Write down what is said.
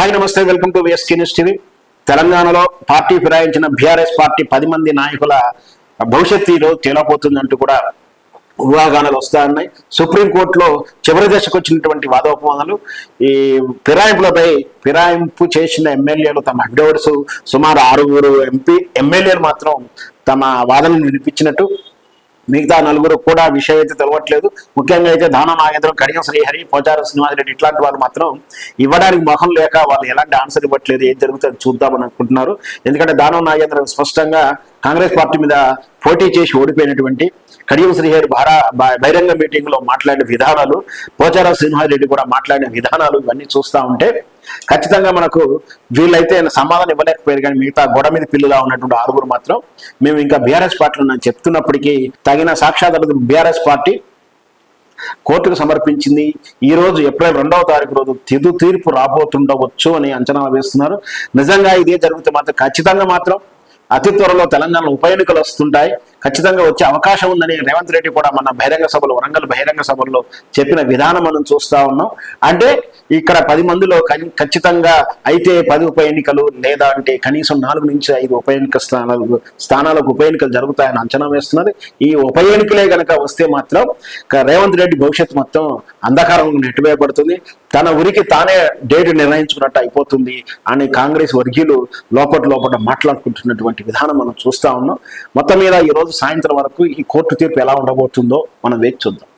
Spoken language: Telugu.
హాయ్ నమస్తే welcome to VSK news TV తెలంగాణలో పార్టీ ఫిరాయించిన బీఆర్ఎస్ పార్టీ పది మంది నాయకుల భవిష్యత్తు ఈరోజు తేలపోతుందంటూ కూడా ఊహాగానాలు వస్తా ఉన్నాయి. సుప్రీంకోర్టులో చివరి దశకు వచ్చినటువంటి వాదోపవాదాలు ఈ ఫిరాయింపులపై ఫిరాయింపు చేసిన ఎమ్మెల్యేలు తమ అఫిడవిట్స్ సుమారు ఆరుగురు ఎంపీ ఎమ్మెల్యేలు మాత్రం తమ వాదనలు వినిపించినట్టు మిగతా నలుగురు కూడా విషయం అయితే తెలవట్లేదు. ముఖ్యంగా అయితే దాన నాగేంద్రం కడియం శ్రీహరి పోచారం శ్రీనివాసరెడ్డి ఇట్లాంటి వాళ్ళు మాత్రం ఇవ్వడానికి మొహం లేక వాళ్ళు ఎలాంటి ఆన్సర్ ఇవ్వట్లేదు ఏం జరుగుతుందో చూద్దామని అనుకుంటున్నారు. ఎందుకంటే దానం నాగేంద్రం స్పష్టంగా కాంగ్రెస్ పార్టీ మీద పోటీ చేసి ఓడిపోయినటువంటి కడియం శ్రీహరి భారా బహిరంగ మీటింగ్లో మాట్లాడిన విధానాలు పోచారం శ్రీనివాసరెడ్డి కూడా మాట్లాడిన విధానాలు ఇవన్నీ చూస్తా ఉంటే ఖచ్చితంగా మనకు వీళ్ళైతే సమాధానం ఇవ్వలేకపోయారు కానీ మిగతా గోడ మీద పిల్లులా ఉన్నటువంటి ఆరుగురు మాత్రం మేము ఇంకా బీఆర్ఎస్ పార్టీలో నేను చెప్తున్నప్పటికీ తగిన సాక్షాధార బీఆర్ఎస్ పార్టీ కోర్టుకు సమర్పించింది. ఈ రోజు ఏప్రిల్ రెండవ తారీఖు రోజు తిదు తీర్పు రాబోతుండవచ్చు అని అంచనా వేస్తున్నారు. నిజంగా ఇదే జరిగితే మాత్రం ఖచ్చితంగా మాత్రం అతి త్వరలో తెలంగాణలో ఉప ఎన్నికలు వస్తుంటాయి. ఖచ్చితంగా వచ్చే అవకాశం ఉందని రేవంత్ రెడ్డి కూడా మన బహిరంగ సభలో వరంగల్ బహిరంగ సభల్లో చెప్పిన విధానం మనం చూస్తా ఉన్నాం. అంటే ఇక్కడ పది మందిలో ఖచ్చితంగా అయితే పది ఉప ఎన్నికలు లేదా అంటే కనీసం నాలుగు నుంచి ఐదు ఉప ఎన్నిక స్థానాలు స్థానాలకు ఉప ఎన్నికలు జరుగుతాయని అంచనా వేస్తున్నారు ఈ ఉప ఎన్నికలే కనుక వస్తే మాత్రం రేవంత్ రెడ్డి భవిష్యత్తు మొత్తం అంధకారం నెట్టివేయబడుతుంది. తన ఉరికి తానే డేట్ నిర్ణయించుకున్నట్టు అయిపోతుంది అని కాంగ్రెస్ వర్గీయులు లోపల లోపల మాట్లాడుకుంటున్నటువంటి విధానం మనం చూస్తా ఉన్నాం. మొత్తం మీద ఈ రోజు సాయంత్రం వరకు ఈ కోర్టు తీర్పు ఎలా ఉండబోతుందో మనం వేచి చూద్దాం.